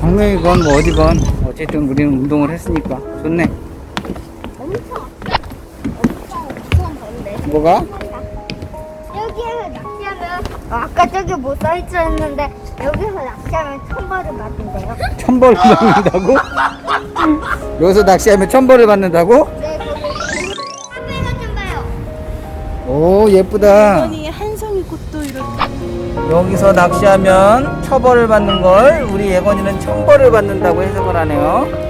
광명이건 뭐 어디건 어쨌든 우리는 운동을 했으니까 좋네. 엄청 엄청 무서운 건데. 뭐가? 여기에서 낚시하면 어, 아까 저기 뭐 써있어 했는데 여기서 낚시하면 천벌을 받는데요. 천벌을 받는다고? 여기서 낚시하면 천벌을 받는다고? 네, 거기 카페가 좀 봐요. 오 예쁘다. 한송이 꽃도 이렇게 여기서 낚시하면 처벌을 받는 걸 우리 예건이는 천벌을 받는다고 해석을 하네요.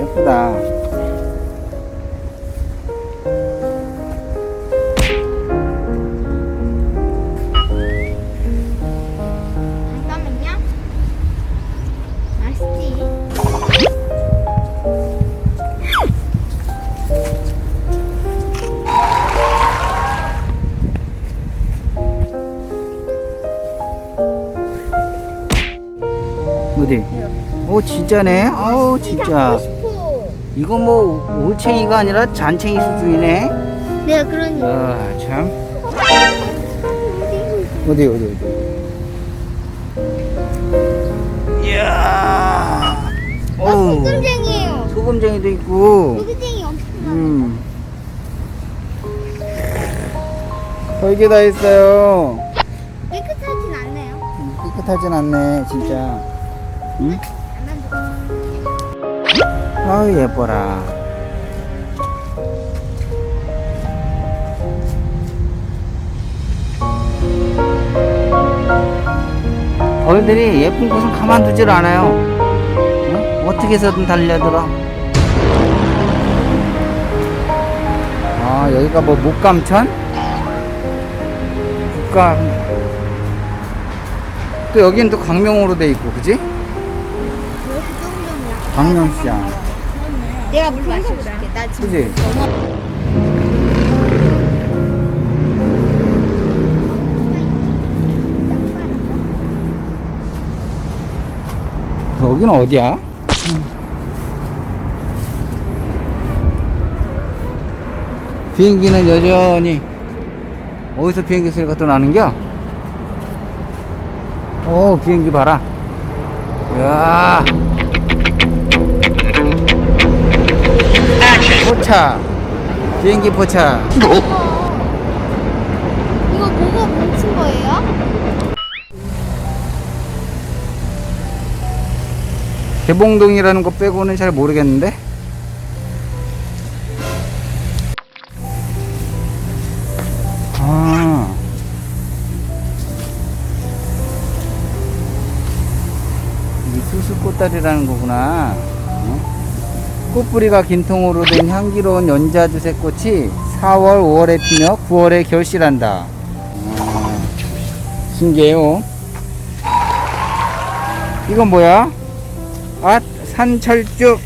예쁘다. 어디? 오 진짜네. 아우 진짜. 이건 뭐 올챙이가 아니라 잔챙이 수준이네. 네, 그러니. 아 참. 어디 어디 어디. 이야. 어, 오. 소금쟁이에요. 소금쟁이도 있고. 소금쟁이 엄청. 음. 별게 다 있어요. 깨끗하진 않네요. 음, 깨끗하진 않네 진짜. 응? 아우 예뻐라. 벌들이 예쁜 곳은 가만두질 않아요. 어? 어떻게 해서든 달려들어. 아 여기가 뭐 목감천? 국감. 또 여기는 또 광명으로 돼 있고, 그지? 광명시장. 내가 물 마시고 줄게. 나 지금 그지? 여기는 어디야? 비행기는 여전히 어디서 비행기 소리가 또 나는겨? 오 비행기 봐라 이야 포차. 비행기 포차. 이거 뭐가 뭉친 거예요? 개봉동이라는 거 빼고는 잘 모르겠는데? 아. 이게 수수꽃다리라는 거구나. 어? 꽃뿌리가 긴 통으로 된 향기로운 연자두새 꽃이 4월, 5월에 피며 9월에 결실한다 아, 신기해요 이건 뭐야? 아, 산철쭉.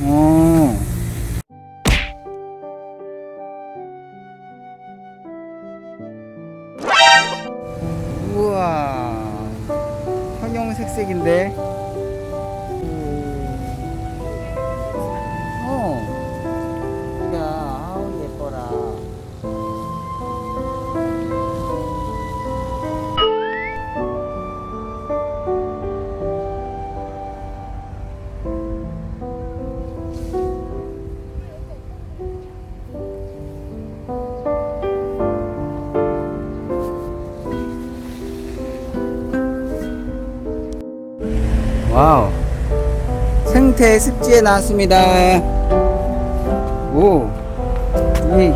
어. 우와. 형형색색인데. 생태 습지에 나왔습니다. 오, 이,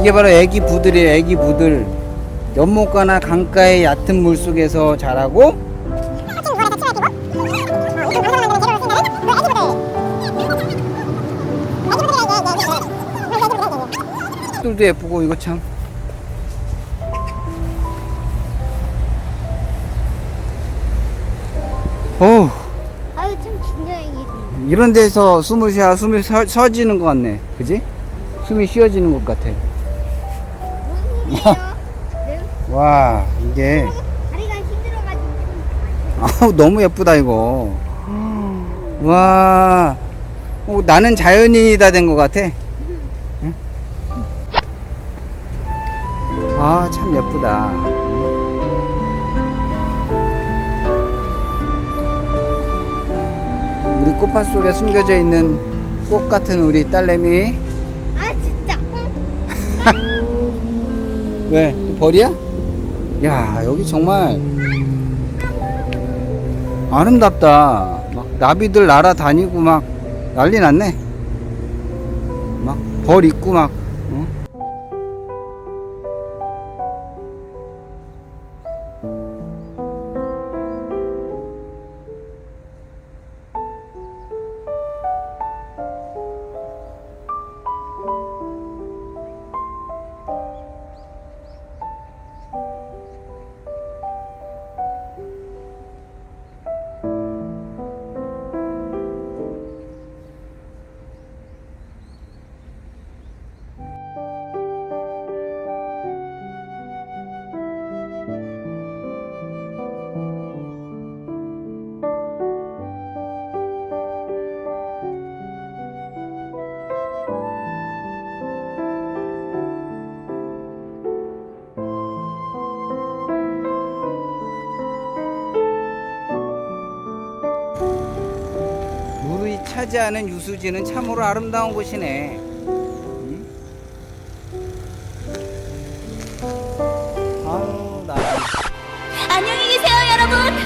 이게 바로 애기 부들이에요, 애기 부들. 연못가나 강가의 얕은 물 속에서 자라고 들도 예쁘고 이거 참. 오, 아유 참 긴장이 이런 데서 숨을 쉬어 숨이 서, 서지는 것 같네. 그지? 숨이 쉬어지는 것 같아. 무슨 일이에요? 네? 와, 이게 다리가 힘들어가지고 아우 너무 예쁘다 이거. 와, 어, 나는 자연인이다 된 것 같아. 응? 아, 참 예쁘다. 꽃밭 속에 숨겨져 있는 꽃 같은 우리 딸내미. 아 진짜 왜? 벌이야? 야, 여기 정말 아름답다. 막 나비들 날아다니고 막 난리 났네. 막 벌 있고 막. 타지 않은 유수지는 참으로 아름다운 곳이네. 아유, 나. 안녕히 계세요, 여러분.